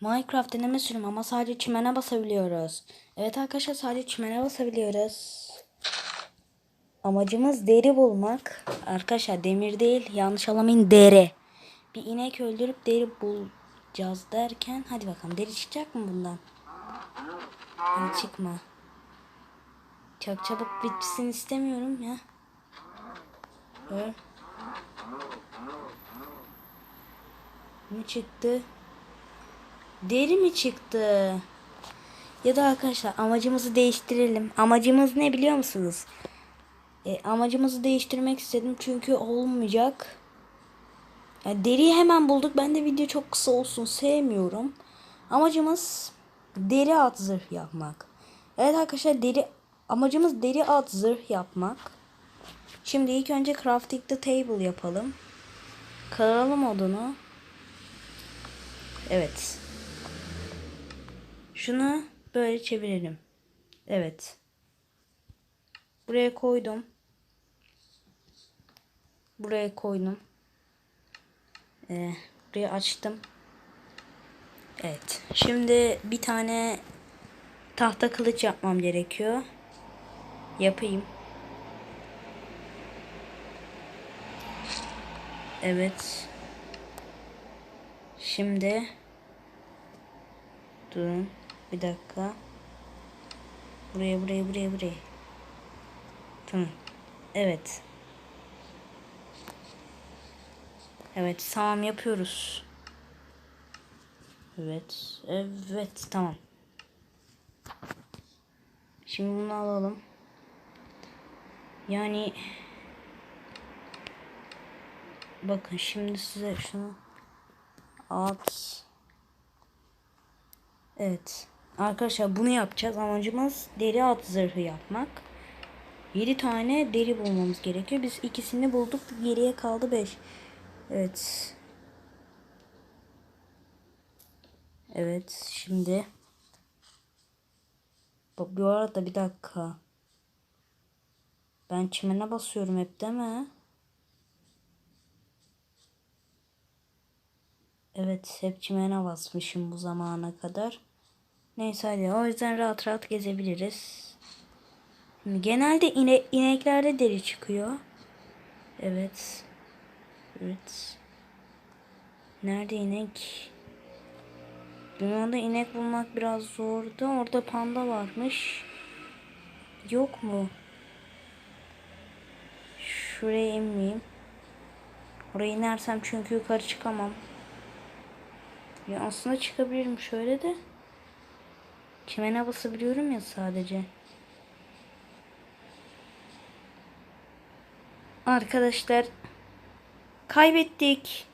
Minecraft deneme sürüm ama sadece çimene basabiliyoruz. Evet arkadaşlar sadece çimene basabiliyoruz. Amacımız deri bulmak. Arkadaşlar demir değil yanlış anlamayın deri. Bir inek öldürüp deri bulacağız derken hadi bakalım deri çıkacak mı bundan? Hadi çıkma. Çok çabuk bitsin istemiyorum ya. Öl. Ne çıktı? Deri mi çıktı? Ya da arkadaşlar amacımızı değiştirelim. Amacımız ne biliyor musunuz? E, amacımızı değiştirmek istedim çünkü olmayacak. Yani deriyi hemen bulduk. Ben de video çok kısa olsun sevmiyorum. Amacımız deri at zırh yapmak. Evet arkadaşlar deri amacımız deri at zırh yapmak. Şimdi ilk önce crafting the table yapalım. Kıralım odunu. Evet. Şunu böyle çevirelim. Evet. Buraya koydum. Buraya koydum. Ee, buraya açtım. Evet. Şimdi bir tane tahta kılıç yapmam gerekiyor. Yapayım. Evet. Şimdi durun bir dakika. Buraya buraya buraya buraya. Tamam. Evet. Evet tamam yapıyoruz. Evet. Evet tamam. Şimdi bunu alalım. Yani bakın şimdi size şunu at. Evet. Arkadaşlar bunu yapacağız. Amacımız deri at zırhı yapmak. 7 tane deri bulmamız gerekiyor. Biz ikisini bulduk. Geriye kaldı 5. Evet. Evet. Şimdi. Bak bu arada bir dakika. Ben çimene basıyorum hep değil mi? Evet hep çimene basmışım bu zamana kadar. Neyse hadi o yüzden rahat rahat gezebiliriz. Genelde ine ineklerde deri çıkıyor. Evet. Evet. Nerede inek? Dünyada inek bulmak biraz zordu. Orada panda varmış. Yok mu? Şuraya inmeyeyim. Oraya inersem çünkü yukarı çıkamam. Ya aslında çıkabilirim şöyle de. Çimene basabiliyorum ya sadece. Arkadaşlar kaybettik.